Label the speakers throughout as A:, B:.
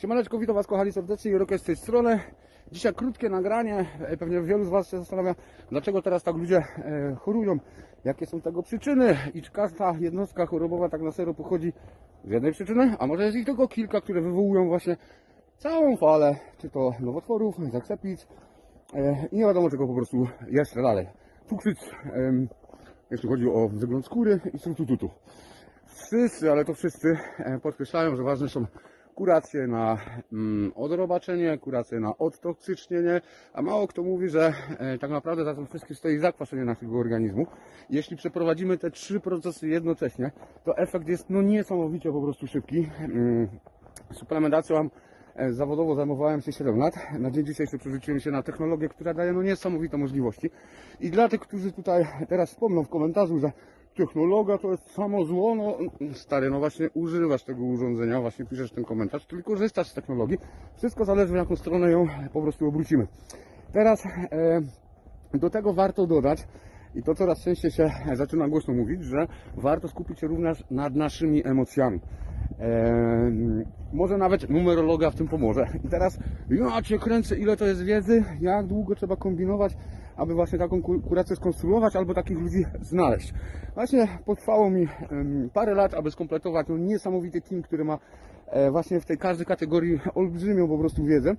A: Siemaneczko, witam Was kochani serdecznie, Jurek z tej strony. Dzisiaj krótkie nagranie, E, pewnie wielu z Was się zastanawia, dlaczego teraz tak ludzie e, chorują, jakie są tego przyczyny i czy każda jednostka chorobowa tak na serio pochodzi z jednej przyczyny, a może jest ich tylko kilka, które wywołują właśnie całą falę, czy to nowotworów, zakrzepic e, i nie wiadomo czego po prostu jeszcze dalej. Cukrzyc, jeśli chodzi o wygląd skóry i strutututu. Wszyscy, ale to wszyscy podkreślają, że ważne są kuracje na mm, odrobaczenie, kuracje na odtoksycznienie, a mało kto mówi, że e, tak naprawdę za tym wszystkim stoi zakwaszenie naszego organizmu. Jeśli przeprowadzimy te trzy procesy jednocześnie, to efekt jest no niesamowicie po prostu szybki. Mm, suplementacją e, zawodowo zajmowałem się 7 lat. Na dzień dzisiejszy przerzuciłem się na technologię, która daje no niesamowite możliwości. I dla tych, którzy tutaj teraz wspomną w komentarzu, że technologia to jest samo zło, no stary, no właśnie używasz tego urządzenia, właśnie piszesz ten komentarz, czyli korzystasz z technologii. Wszystko zależy w jaką stronę ją po prostu obrócimy. Teraz e, do tego warto dodać, i to coraz częściej się zaczyna głośno mówić, że warto skupić się również nad naszymi emocjami. Eee, może nawet numerologia w tym pomoże. I teraz ja cię kręcę, ile to jest wiedzy, jak długo trzeba kombinować, aby właśnie taką ku- kurację skonstruować, albo takich ludzi znaleźć. Właśnie potrwało mi parę lat, aby skompletować no, niesamowity team, który ma e, właśnie w tej każdej kategorii olbrzymią po prostu wiedzę.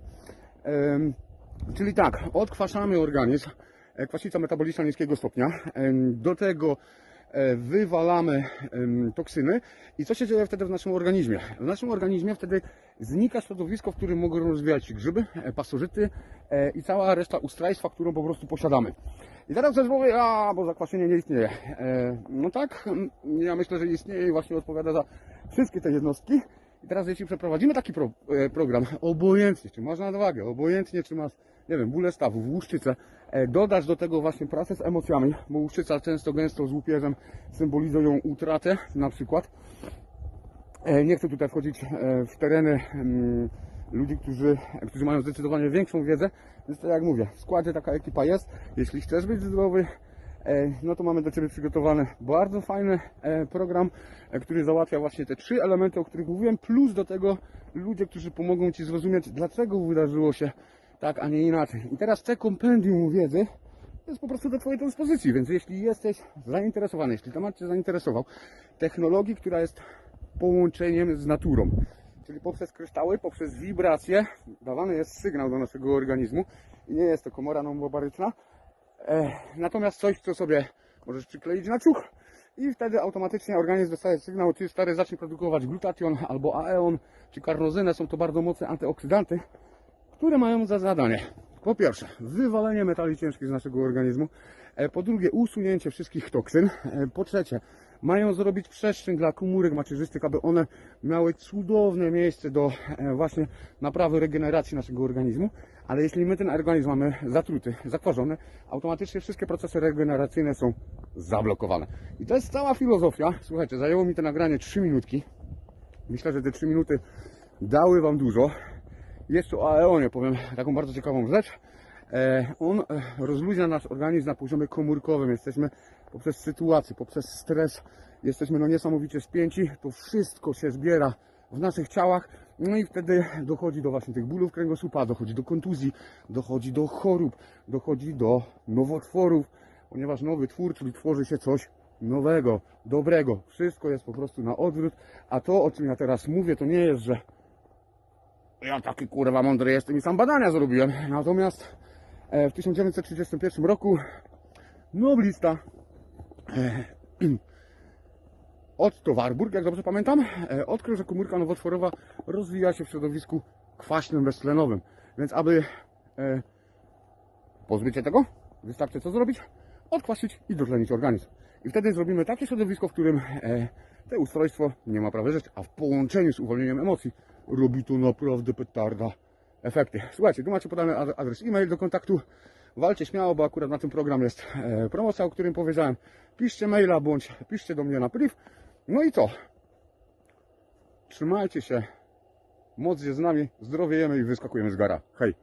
A: Czyli tak, odkwaszamy organizm, e, kwasica metaboliczna niskiego stopnia, do tego wywalamy em, toksyny i co się dzieje wtedy w naszym organizmie? W naszym organizmie wtedy znika środowisko, w którym mogą rozwijać się grzyby, e, pasożyty e, i cała reszta ustrajstwa, którą po prostu posiadamy. I teraz ktoś powie, a bo zakwaszenie nie istnieje. E, No tak, mm, ja myślę, że istnieje i właśnie odpowiada za wszystkie te jednostki. I teraz jeśli przeprowadzimy taki pro, e, program, obojętnie czy masz nadwagę, obojętnie czy masz, nie wiem, bóle stawów, łuszczycę, e, dodasz do tego właśnie pracę z emocjami, bo łuszczyca często gęsto z łupieżem symbolizują utratę na przykład. E, Nie chcę tutaj wchodzić e, w tereny mm, ludzi, którzy, którzy mają zdecydowanie większą wiedzę, więc tak jak mówię, w składzie taka ekipa jest. Jeśli chcesz być zdrowy, no to mamy dla Ciebie przygotowany bardzo fajny program, który załatwia właśnie te trzy elementy, o których mówiłem, plus do tego ludzie, którzy pomogą Ci zrozumieć, dlaczego wydarzyło się tak, a nie inaczej. I teraz te kompendium wiedzy jest po prostu do Twojej dyspozycji, więc jeśli jesteś zainteresowany, jeśli temat Cię zainteresował, technologii, która jest połączeniem z naturą, czyli poprzez kryształy, poprzez wibracje dawany jest sygnał do naszego organizmu i nie jest to komora nomobaryczna, e, natomiast coś, co sobie możesz przykleić na ciuch i wtedy automatycznie organizm dostaje sygnał, czy stary zacznie produkować glutation albo aeon, czy karnozynę, są to bardzo mocne antyoksydanty, które mają za zadanie po pierwsze wywalenie metali ciężkich z naszego organizmu, e, po drugie usunięcie wszystkich toksyn, e, po trzecie mają zrobić przestrzeń dla komórek macierzystych, aby one miały cudowne miejsce do e, właśnie naprawy regeneracji naszego organizmu, ale jeśli my ten organizm mamy zatruty, zakwarzony, automatycznie wszystkie procesy regeneracyjne są zablokowane. I to jest cała filozofia. Słuchajcie, zajęło mi to nagranie 3 minutki. Myślę, że te 3 minuty dały Wam dużo. Jeszcze o Aeonie powiem taką bardzo ciekawą rzecz. E, On e, rozluźnia nasz organizm na poziomie komórkowym. Jesteśmy poprzez sytuację, poprzez stres, jesteśmy no niesamowicie spięci. To wszystko się zbiera w naszych ciałach. No i wtedy dochodzi do właśnie tych bólów kręgosłupa, dochodzi do kontuzji, dochodzi do chorób, dochodzi do nowotworów, ponieważ nowy twór, czyli tworzy się coś nowego, dobrego. Wszystko jest po prostu na odwrót. A to, o czym ja teraz mówię, to nie jest, że ja taki kurwa mądry jestem i sam badania zrobiłem. Natomiast e, w 1931 roku noblista e, Otto Warburg, jak dobrze pamiętam, e, odkrył, że komórka nowotworowa rozwija się w środowisku kwaśnym beztlenowym. Więc aby pozbyć się tego, wystarczy co zrobić? Odkwasić i dotlenić organizm. I wtedy zrobimy takie środowisko, w którym e, to ustrojstwo nie ma prawa żyć, a w połączeniu z uwolnieniem emocji robi to naprawdę petarda efekty. Słuchajcie, tu macie podany ad- adres e-mail do kontaktu. Walcie śmiało, bo akurat na tym program jest e, promocja, o którym powiedziałem. Piszcie maila bądź piszcie do mnie na priv. No i co? Trzymajcie się. Moc jest z nami, zdrowie jemy i wyskakujemy z gara. Hej!